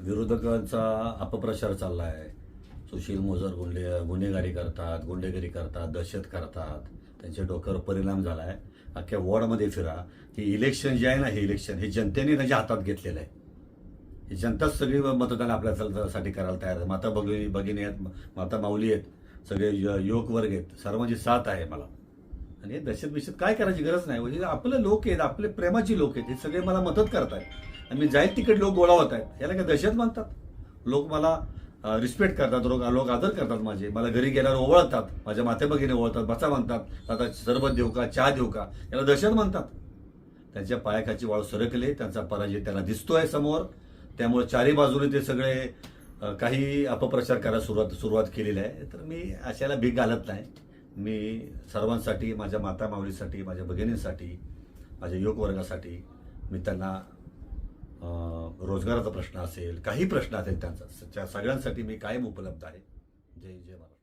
विरोधकांचा अपप्रचार चालला आहे सुशील मोजर गुंडे गुन्हेगारी करतात गुंडेगिरी करतात दहशत करतात. त्यांच्या डोक्यावर परिणाम झाला आहे अख्ख्या वॉर्डमध्ये फिरा. हे इलेक्शन जे आहे ना हे इलेक्शन हे जनतेने त्याच्या हातात घेतलेलं आहे. ही जनताच सगळी मतदान आपल्यासाठी करायला तयार आहे. माता भगिनी भगिनी आहेत माता माऊली आहेत सगळे युवक वर्ग आहेत. सर्वांची साथ आहे मला. आणि दहशत बिशत काय करायची गरज नाही. म्हणजे आपले लोक आहेत आपले प्रेमाची लोक आहेत हे सगळे मला मदत करतायत. आणि मी जाईल तिकडे लोक गोळा होत आहेत याला काय दहशत म्हणतात लोक मला रिस्पेक्ट करतात लोक लोक आदर करतात माझे. मला घरी गेल्यावर ओवळतात माझ्या माते ओवळतात बचा म्हणतात आता सरबत देऊ का चहा देऊ का? याला दहशत म्हणतात त्यांच्या पायाखाची वाळू सरकले त्यांचा पराजय त्यांना दिसतोय समोर. त्यामुळे चारी बाजूने ते सगळे काही अपप्रचार करायला सुरुवात सुरुवात केलेली आहे. तर मी अशाला भीक घालत नाही. मी सर्वांसाठी माझ्या माता माऊलीसाठी माझ्या भगिनींसाठी माझ्या योगवर्गासाठी वर्गासाठी मी त्यांना रोजगाराचा प्रश्न असेल काही प्रश्न असेल त्यांचा त्या सगळ्यांसाठी मी कायम उपलब्ध आहे. जय जय महाराज